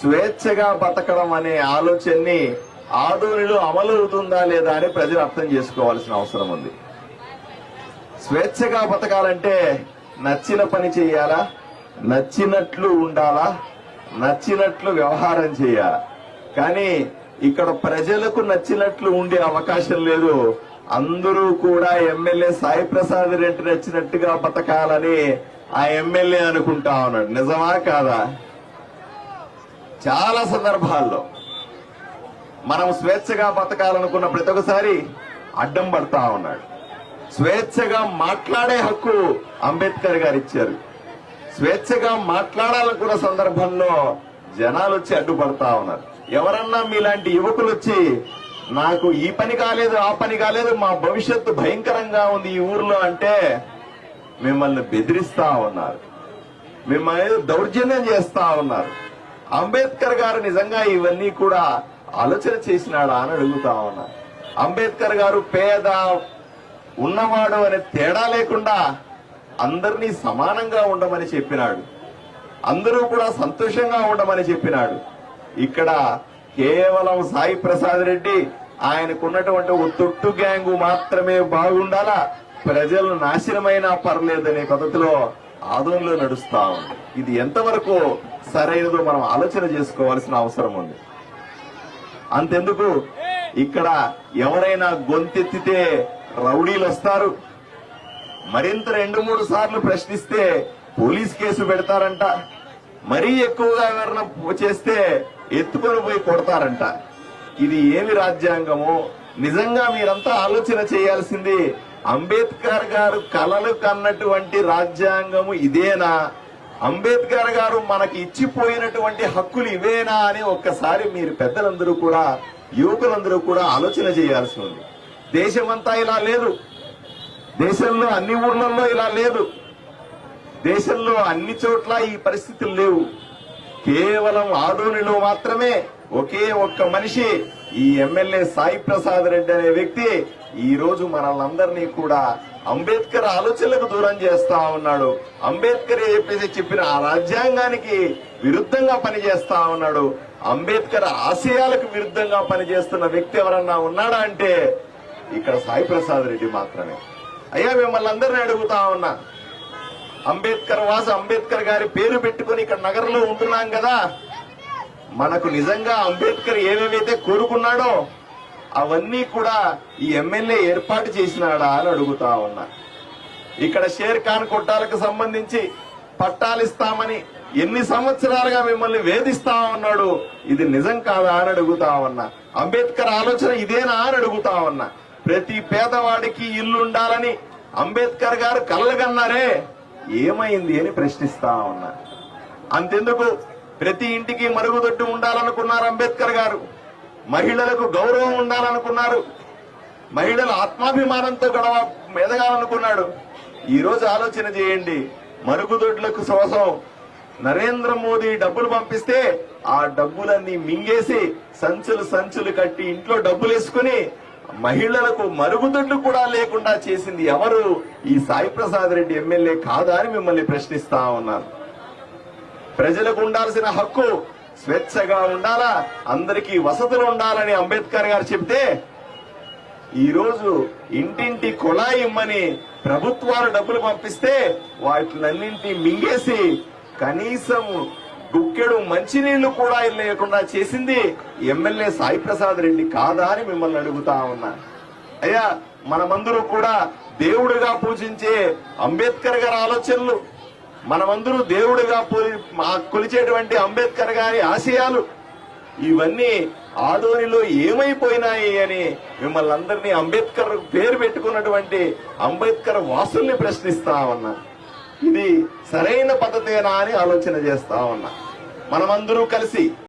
స్వేచ్ఛగా బతకడం అనే ఆలోచనని ఆదోనిలో అమలవుతుందా లేదా అని ప్రజలు అర్థం చేసుకోవాల్సిన అవసరం ఉంది. స్వేచ్ఛగా బతకాలంటే నచ్చిన పని చేయాలా? నచ్చినట్లు ఉండాలా? నచ్చినట్లు వ్యవహారం చేయాలా? కానీ ఇక్కడ ప్రజలకు నచ్చినట్లు ఉండే అవకాశం లేదు. అందరూ కూడా ఎమ్మెల్యే సాయి ప్రసాద్ రెడ్డి నచ్చినట్టుగా బతకాలని ఆ ఎమ్మెల్యే అనుకుంటా ఉన్నాడు. నిజమా కాదా? చాలా సందర్భాల్లో మనం స్వేచ్ఛగా బతకాలనుకున్న ప్రతి ఒక్కసారి అడ్డం పడతా ఉన్నాడు. స్వేచ్ఛగా మాట్లాడే హక్కు అంబేద్కర్ గారు ఇచ్చారు. స్వేచ్ఛగా మాట్లాడాలనుకున్న సందర్భంలో జనాలు వచ్చి అడ్డుపడతా ఉన్నారు. ఎవరన్నా మీలాంటి యువకులు వచ్చి నాకు ఈ పని కాలేదు ఆ పని కాలేదు మా భవిష్యత్తు భయంకరంగా ఉంది ఈ ఊర్లో అంటే మిమ్మల్ని బెదిరిస్తా ఉన్నారు. మిమ్మల్ని దౌర్జన్యం చేస్తా ఉన్నారు. అంబేద్కర్ గారు నిజంగా ఇవన్నీ కూడా ఆలోచన చేసినాడా అని అడుగుతా ఉన్నా. అంబేద్కర్ గారు పేద ఉన్నవాడు అనే తేడా లేకుండా అందరినీ సమానంగా ఉండమని చెప్పినాడు. అందరూ కూడా సంతోషంగా ఉండమని చెప్పినాడు. ఇక్కడ కేవలం సాయి ప్రసాద్ రెడ్డి ఆయనకున్నటువంటి ఒక తొట్టు గ్యాంగు మాత్రమే బాగుండాలా? ప్రజలు నాశనమైనా పర్లేదనే పద్ధతిలో ఆదంలో నడుస్తా. ఉంది ఇది ఎంతవరకు సరైనదో మనం ఆలోచన చేసుకోవాల్సిన అవసరం ఉంది. అంతెందుకు? ఇక్కడ ఎవరైనా గొంతెత్తితే రౌడీలు వస్తారు. మరింత రెండు మూడు సార్లు ప్రశ్నిస్తే పోలీస్ కేసు పెడతారంట. మరీ ఎక్కువగా వివరణ చేస్తే ఎత్తుకొని పోయి కొడతారంట. ఇది ఏమి రాజ్యాంగము? నిజంగా మీరంతా ఆలోచన చేయాల్సింది అంబేద్కర్ గారు కలలు కన్నటువంటి రాజ్యాంగము ఇదేనా? అంబేద్కర్ గారు మనకి ఇచ్చిపోయినటువంటి హక్కులు ఇవేనా అని ఒక్కసారి మీరు పెద్దలందరూ కూడా యువకులందరూ కూడా ఆలోచన చేయాల్సి ఉంది. దేశమంతా ఇలా లేదు. దేశంలో అన్ని ఊర్లలో ఇలా లేదు. దేశంలో అన్ని చోట్ల ఈ పరిస్థితులు లేవు. కేవలం ఆదోనిలో మాత్రమే ఒకే ఒక్క మనిషి ఈ ఎమ్మెల్యే సాయి ప్రసాద్ రెడ్డి అనే వ్యక్తి ఈ రోజు మనల్ని కూడా అంబేద్కర్ ఆలోచనలకు దూరం చేస్తా ఉన్నాడు. అంబేద్కర్ చెప్పేసి చెప్పిన ఆ రాజ్యాంగానికి విరుద్ధంగా పనిచేస్తా ఉన్నాడు. అంబేద్కర్ ఆశయాలకు విరుద్ధంగా పనిచేస్తున్న వ్యక్తి ఎవరన్నా ఉన్నాడా అంటే ఇక్కడ సాయి ప్రసాద్ రెడ్డి మాత్రమే. అయ్యా మిమ్మల్ని అందరినీ అడుగుతా ఉన్నా. అంబేద్కర్ వాస అంబేద్కర్ గారి పేరు పెట్టుకుని ఇక్కడ నగరంలో ఉంటున్నాం కదా. మనకు నిజంగా అంబేద్కర్ ఏమేమైతే కోరుకున్నాడో అవన్నీ కూడా ఈ ఎమ్మెల్యే ఏర్పాటు చేసినాడా అని అడుగుతా ఉన్నా. ఇక్కడ షేర్ ఖాన్ కొట్టాలకు సంబంధించి పట్టాలు ఇస్తామని ఎన్ని సంవత్సరాలుగా మిమ్మల్ని వేధిస్తా ఉన్నాడు ఇది నిజం కాదా అని అడుగుతా ఉన్నా. అంబేద్కర్ ఆలోచన ఇదేనా అని అడుగుతా ఉన్నా. ప్రతి పేదవాడికి ఇల్లు ఉండాలని అంబేద్కర్ గారు కళ్ళగన్నారే ఏమైంది అని ప్రశ్నిస్తా ఉన్నా. అంతెందుకు? ప్రతి ఇంటికి మరుగుదొడ్డు ఉండాలనుకున్నారు అంబేద్కర్ గారు. మహిళలకు గౌరవం ఉండాలనుకున్నారు. మహిళల ఆత్మాభిమానంతో గడవ ఎదగాలనుకున్నాడు ఈరోజు ఆలోచన చేయండి. మరుగుదొడ్లకు కోసం నరేంద్ర మోదీ డబ్బులు పంపిస్తే ఆ డబ్బులన్నీ మింగేసి సంచులు సంచులు కట్టి ఇంట్లో డబ్బులు వేసుకుని మహిళలకు మరుగుదొడ్లు కూడా లేకుండా చేసింది ఎవరు? ఈ సాయి ప్రసాద్ రెడ్డి ఎమ్మెల్యే కాదా అని మిమ్మల్ని ప్రశ్నిస్తా ఉన్నాను. ప్రజలకు ఉండాల్సిన హక్కు స్వేచ్ఛగా ఉండాలా? అందరికీ వసతులు ఉండాలని అంబేద్కర్ గారు చెప్తే ఈరోజు ఇంటింటి కుళాయి ఇమ్మని ప్రభుత్వాలు డబ్బులు పంపిస్తే వాటినన్నింటి మింగేసి కనీసం గుక్కెడు మంచినీళ్ళు కూడా లేకుండా చేసింది ఎమ్మెల్యే సాయి ప్రసాద్ రెడ్డి కాదా అని మిమ్మల్ని అడుగుతా ఉన్నా. అయ్యా మనమందరూ కూడా దేవుడిగా పూజించే అంబేద్కర్ గారి ఆలోచనలు మనమందరూ దేవుడిగా పోలి మా- కొలిచేటువంటి అంబేద్కర్ గారి ఆశయాలు. ఇవన్నీ ఆదోనిలో ఏమైపోయినాయి అని మిమ్మల్ని అందరినీ అంబేద్కర్ పేరు పెట్టుకున్నటువంటి అంబేద్కర్ వాసుల్ని ప్రశ్నిస్తా ఉన్నా. ఇది సరైన పద్ధతేనా అని ఆలోచన చేస్తా ఉన్నా. మనమందరూ కలిసి